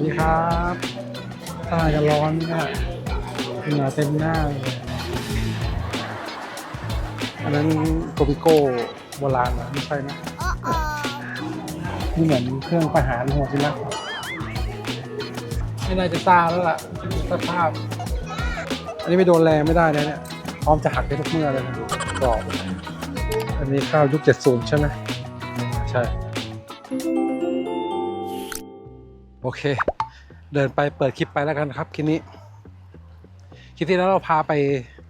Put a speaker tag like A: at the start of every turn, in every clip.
A: วัสดีครับถ้าจะร้อนเนี่ยเหงื่อเต็มหน้าเลยอันนั้นโกบิโก้โบราณเหรอไม่ใช่นะนี่เหมือนเครื่องประหารหัวจิละไม่น่าจะตาแล้วล่ะสภาพ อันนี้ไม่โดนแรงไม่ได้นะเนี่ยพร้อมจะหักได้ทุกเมื่อเลยนะกรอบอันนี้ข้าวยุค70ใช่ไหมใช่ โอเค เดินไปเปิดคลิปไปแล้วกันครับคลิปนี้คลิปที่แล้วเราพาไป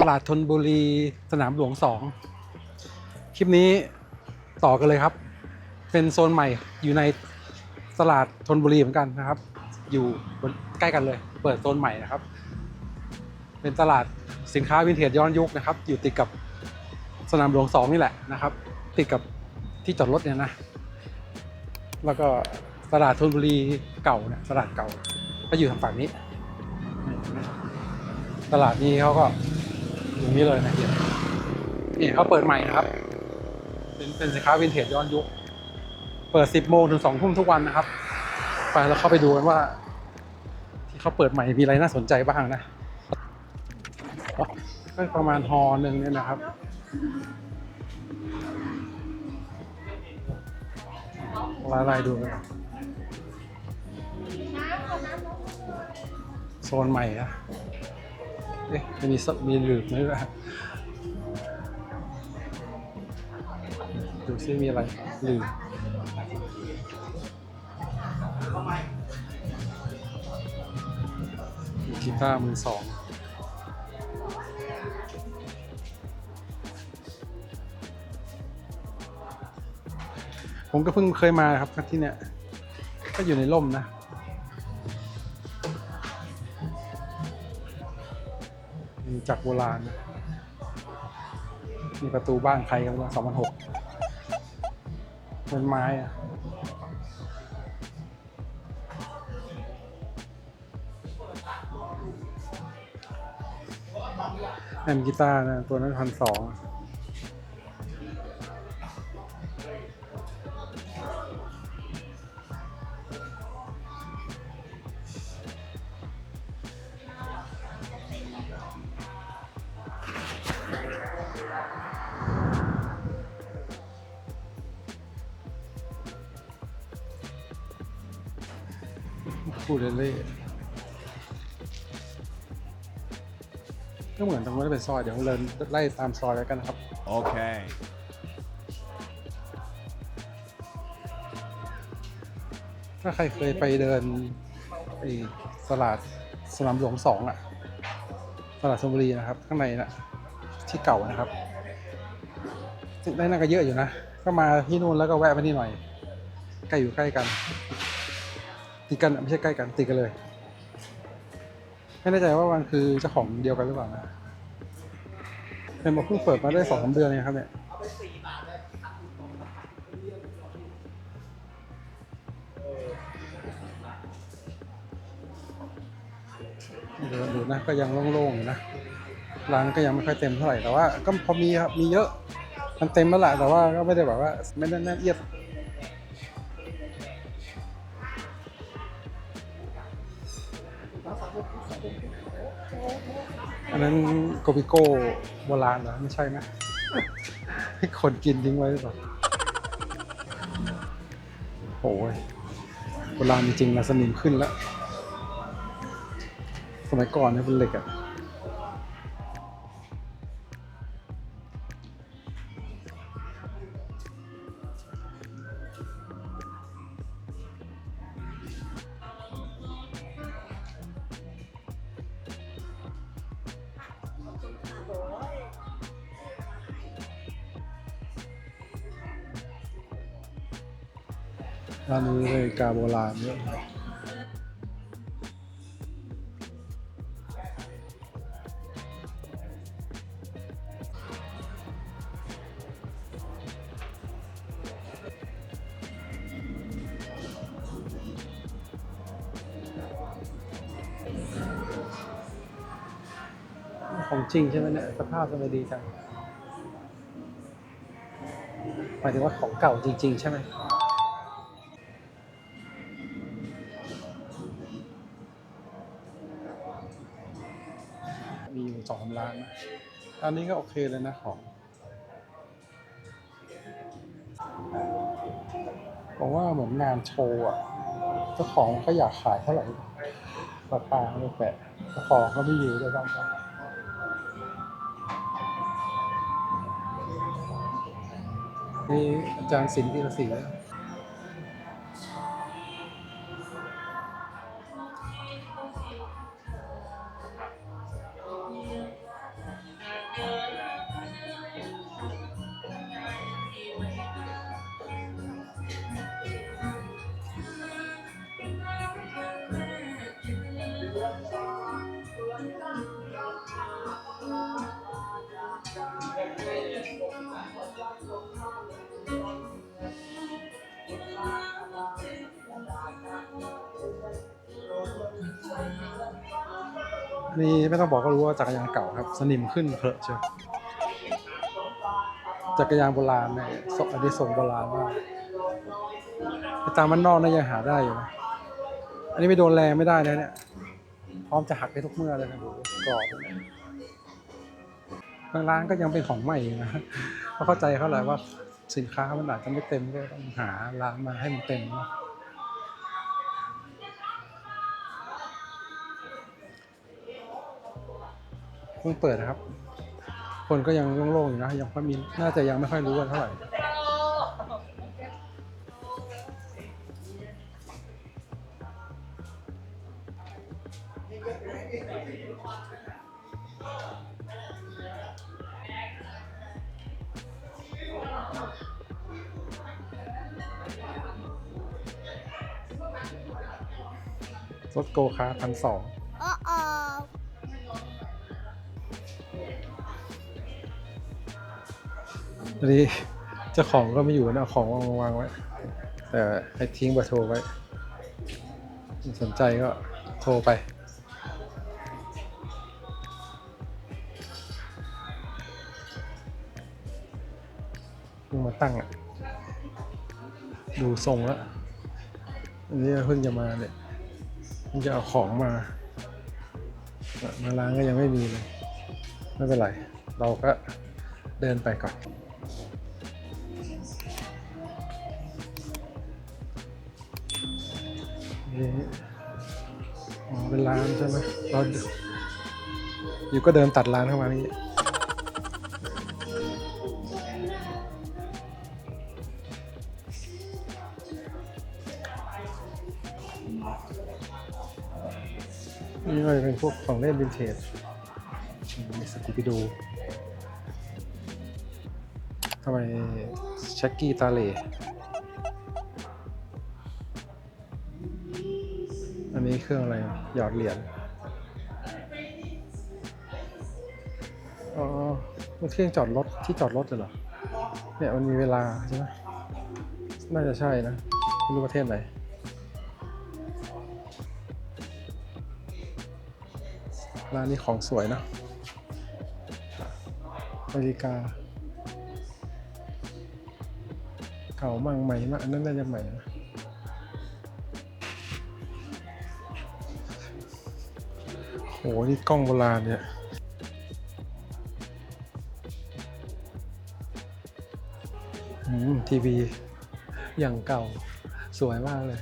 A: ตลาดธนบุรีสนามหลวงสองคลิปนี้ต่อกันเลยครับ เป็นโซนใหม่อยู่ในตลาดธนบุรีเหมือนกันนะครับ อยู่ใกล้กันเลย เปิดโซนใหม่นะครับ เป็นตลาดสินค้าวินเทจย้อนยุคนะครับ อยู่ติดกับสนามหลวงสองนี่แหละนะครับ ติดกับที่จอดรถเนี่ยนะ แล้วก็ ตลาดธนบุรีเก่าเนี่ยตลาดเก่าก็อยู่ทางฝั่งนี้ ตลาดนี้เขาก็อยู่นี้เลยนะเฮียนี่เขาเปิดใหม่นะครับ เป็นเป็นสินค้าวินเทจย้อนยุค เปิด 10 โมงถึง 2 ทุ่มทุกวันนะครับ ไปแล้วเข้าไปดูกันว่า ที่เขาเปิดใหม่มีอะไรน่าสนใจบ้างนะก็ประมาณฮอหนึ่งเนี่ยนะครับไล่ๆดูกัน โซนใหม่อะเอ๊ะจะมีสมีหลืบไหมวะดูซิมีอะไรหลืบมีกีตาร์มือสองผมก็เพิ่งเคยมาครับที่เนี่ยก็อยู่ในร่มนะ จากโบราณมีประตูบ้านใครกันว่าสองพันหกเป็นไม้อะแอมกีตาร์นะตัวนั้นพันสอง พูดเล่นๆก็เหมือนตรงนั้นเป็นซอย เดี๋ยวเดินไล่ตามซอยแล้วกันนะครับ
B: Okay.
A: ถ้าใครเคยไปเดินไอ้ตลาดสนามหลวงสองอะตลาดชลบุรีนะครับ ข้างในน่ะที่เก่านะครับได้นั่นก็เยอะอยู่นะ ก็มาที่นู่นแล้วก็แวะไปนี่หน่อย ใกล้อยู่ใกล้กัน ติดกันไม่ใช่ใกล้กันติดกันเลย ไม่แน่ใจว่ามันคือเจ้าของเดียวกันหรือเปล่านะเป็นบอกเพิ่งเปิดมาได้สองสาเดือนเองครับเนี่ยเดินดูนะก็ยังโล่งๆอยู่นะร้านก็ยังไม่ค่อยเต็มเท่าไหร่แต่ว่า ก็พอมีครับมีเยอะ มันเต็มแล้วแหละแต่ว่าก็ไม่ได้แบบว่าไม่ได้แน่นเอียด อันนั้นโกบิโก้โบราณเหรอไม่ใช่ไหมให้คนกินทิ้งไว้หรือเปล่าโอ้ยโบราณจริงๆนะสนิมขึ้นแล้ว สมัยก่อนเนี่ยเป็นเหล็กอะ ร้านนี้เลยกาโบราณเยอะของจริงใช่ไหมเนี่ยสภาพทำไมดีจังหมายถึงว่าของเก่าจริง ๆ ใช่ไหม มีอยู่สองสามร้านนะร้านนี้ก็โอเคเลยนะของผมว่าเหมือนงานโชว์อะเจ้าของก็อยากขายเท่าไหร่ราคาไม่แปะเจ้าของก็ไม่อยู่ด้วยซ้ำไนี่อาจารย์ศิลป์ธีรศรี นี่ไม่ต้องบอกก็รู้ว่าจักรยานเก่าครับสนิมขึ้นเพลอะเชียวจักรยานโบราณเนี่ยอันนี้ทรงโบราณมากไปตามมันนอกนี่ยังหาได้อยู่นะอันนี้ไม่โดนแรงไม่ได้นะเนี่ย พร้อมจะหักได้ทุกเมื่อเลยนะโหกรอบเลยบางร้านก็ยังเป็นของใหม่อยู่นะเพราะเข้าใจเขาแหละว่าสินค้ามันอาจจะไม่เต็มก็ต้องหาร้านมาให้มันเต็มนะ พิ่งเปิดนะครับ คนก็ยังโล่งๆอยู่นะยังไม่มีน่าจะยังไม่ค่อยรู้กันเท่าไหร่รถโกคาร์พันสอง ทีนี้เจ้าของก็ไม่อยู่นะเอาของวางวางไว้แต่ให้ทิ้งเบอร์โทรไว้ สนใจก็โทรไปเพิ่งมาตั้งอะ ดูทรงแล้วอันนี้เพิ่งจะมาเนี่ยเพิ่งจะเอาของมา มาล้างก็ยังไม่มีเลย ไม่เป็นไร เราก็เดินไปก่อน เป็นร้านใช่ไหมเราอยู่ก็เดินตัดร้านเข้ามานี่นี่ก็จะเป็นพวกของเล่นวินเทจมีสกูปิดูทำไมแช็กกี้ตาเล่ นี้เครื่องอะไร หยอดเหรียญ อ๋อ มันเครื่องจอดรถที่จอดรถเหรอ เนี่ยมันมีเวลาใช่ไหมน่าจะใช่นะ ไม่รู้ประเทศไหนร้านนี้ของสวยนะนาฬิกา เก่ามั่งใหม่มากอันนั้นน่าจะใหม่นะ โหนี่กล้องโบราณเนี่ยอืมทีวีอย่างเก่าสวยมากเลย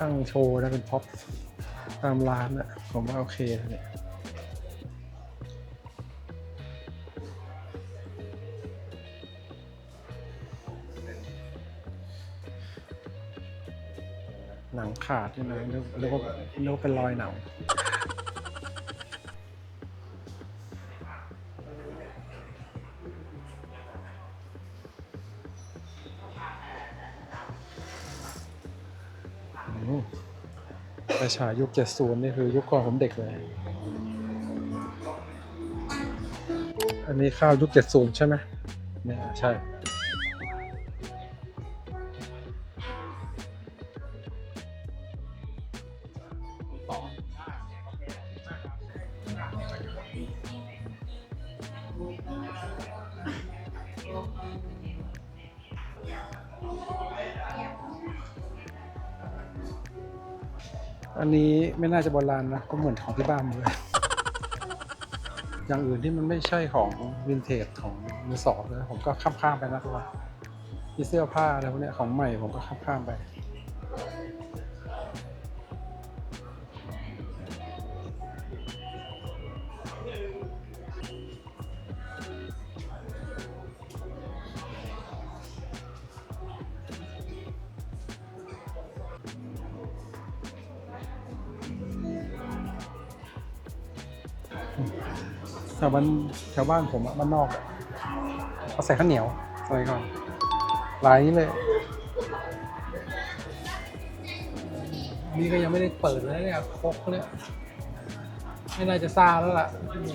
A: ตั้งโชว์นะเป็นพ็อปตามร้านอะผมว่าโอเคนะเนี่ยหนังขาดนี่นะเรียกเรียกว่าเรียกว่าเป็นรอยหนัง ประชายุคเจ็ดศูนย์นี่คือยุคก่อนผมเด็กเลย อันนี้ข้าวยุคเจ็ดศูนย์ใช่ไหมเนี่ยใช่ นนี้ไม่น่าจะโบราณนะก็เหมือนของที่บ้านเลยอย่างอื่นที่มันไม่ใช่ของวินเทจของมือสองเลยผมก็ข้ามข้ามๆไปนะทุกคนมีเสื้อผ้าอะไรพวกเนี้ยของใหม่ผมก็ข้ามข้ามๆไป แถวบ้านแถวบ้านผมอะบ้านนอกอะเขาใส่ข้าวเหนียวอะไรก่อนลายนี้เลย นี่ก็ยังไม่ได้เปิดเลยเนี่ยครกเนี่ยไม่น่าจะซาแล้วล่ะ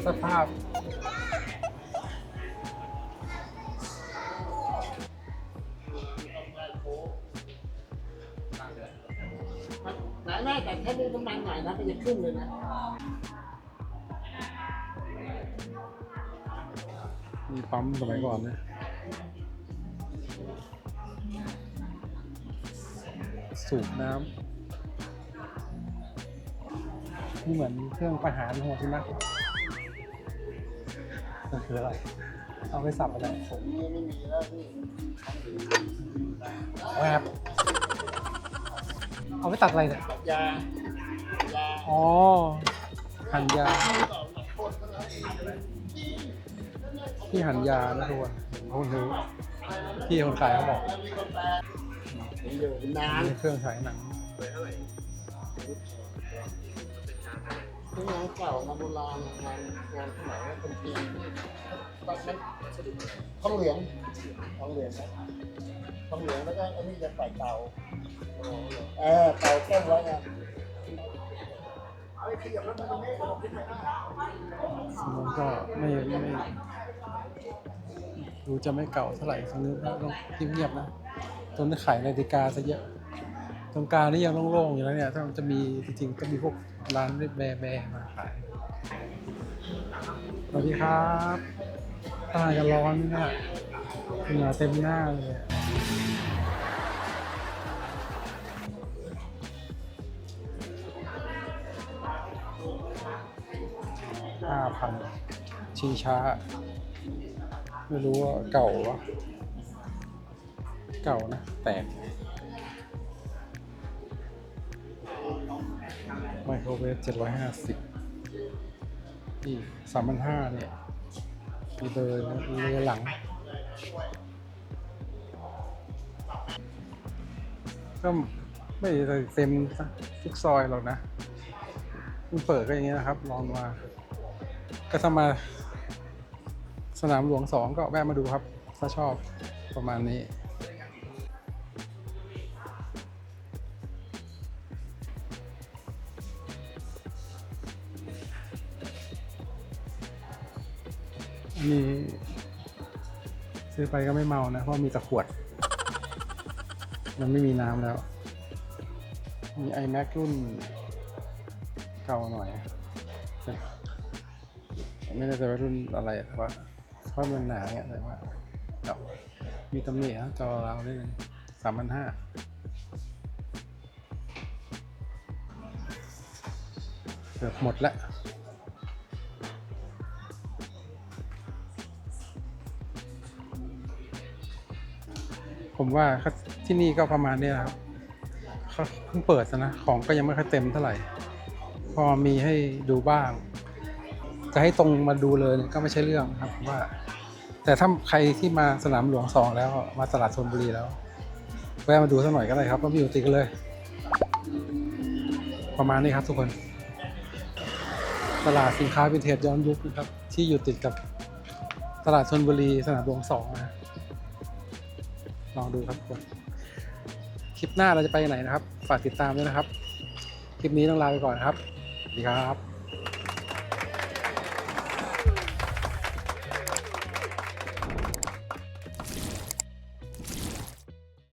A: สภาพ
B: ไหนแม่แต่แค่ดูน้ำมันหน่อยนะมันจะขึ้นเลยนะ
A: มีปั๊มสมัยก่อนนะสูบน้ำนี่เหมือนเครื่องประหารหัวใช่ไหมนั่นคืออะไร เอาไปสับอะไร
B: ผมนี่ไม่มีแล้วพี่
A: แวบเอาไปตัดอะไรเนี่ย
B: ยายา
A: อ๋อหั่นยา พี่หั่นยานะทุกคนผมรู้พี่คนขายเขาบอก
B: ผมอยู่นาน
A: นี่เครื่องฉายหนัง
B: ที่งานเก่างานโบราณงานงานสมัยเป็นปีตอนนั้นทองเหลืองทองเหลืองนะทองเหลืองแล้วก็อันนี้จะใส่เตาเออเตาต้มไว้ไง
A: มันก็ไม่ไม่ ดูจะไม่เก่าเท่าไหร่ตรงนี้ต้องเงียบๆนะตรงนี้ขายนาฬิกาซะเยอะ ตรงกลางนี่ยังโล่งๆอยู่แล้วเนี่ย ถ้ามันจะมีจริงๆก็มีพวกร้านแบร์แบร์มาขายสวัสดีครับตาจะร้อนนี่นะเหงื่อเต็มหน้าเลยห้าพันชิงช้า ไม่รู้ว่าเก่าวะเก่านะ แตกไมโครเวฟ750นี่3,500เนี่ยมีเบอร์นะมีเรือหลัง ก็ไม่ได้เต็มทุกซอยหรอกนะมันเปิดก็อย่างเงี้ยนะครับ ลองมา ก็ถ้ามา สนามหลวงสองก็แวะมาดูครับ ถ้าชอบประมาณนี้อันนี้ซื้อไปก็ไม่เมานะ เพราะมีแตะขวด มันไม่มีน้ำแล้ว มี iMac รุ่นเก่าหน่อย ไม่แน่ใจว่ารุ่นอะไรแต่ว่า เพราะมันหนาเนี่ยแต่ว่าเก่ามีตำหนินะจอเราได้เลยสามพันห้าเกือบหมดแล้วผมว่าที่นี่ก็ประมาณนี้นะครับเขาเพิ่งเปิดนะของก็ยังไม่ค่อยเต็มเท่าไหร่ พอมีให้ดูบ้าง จะให้ตรงมาดูเลยก็ไม่ใช่เรื่องครับว่า แต่ถ้าใครที่มาสนามหลวงสองแล้วมาตลาดชนบุรีแล้ว แวะมาดูสักหน่อยก็ได้ครับว่ามีอยู่ติดกันเลย ประมาณนี้ครับทุกคน ตลาดสินค้าวินเทจย้อนยุคนะครับ ที่อยู่ติดกับตลาดชนบุรีสนามหลวงสองนะลองดูครับทุกคนคลิปหน้าเราจะไปไหนนะครับ ฝากติดตามด้วยนะครับ คลิปนี้ต้องลาไปก่อนครับ สวัสดีครับ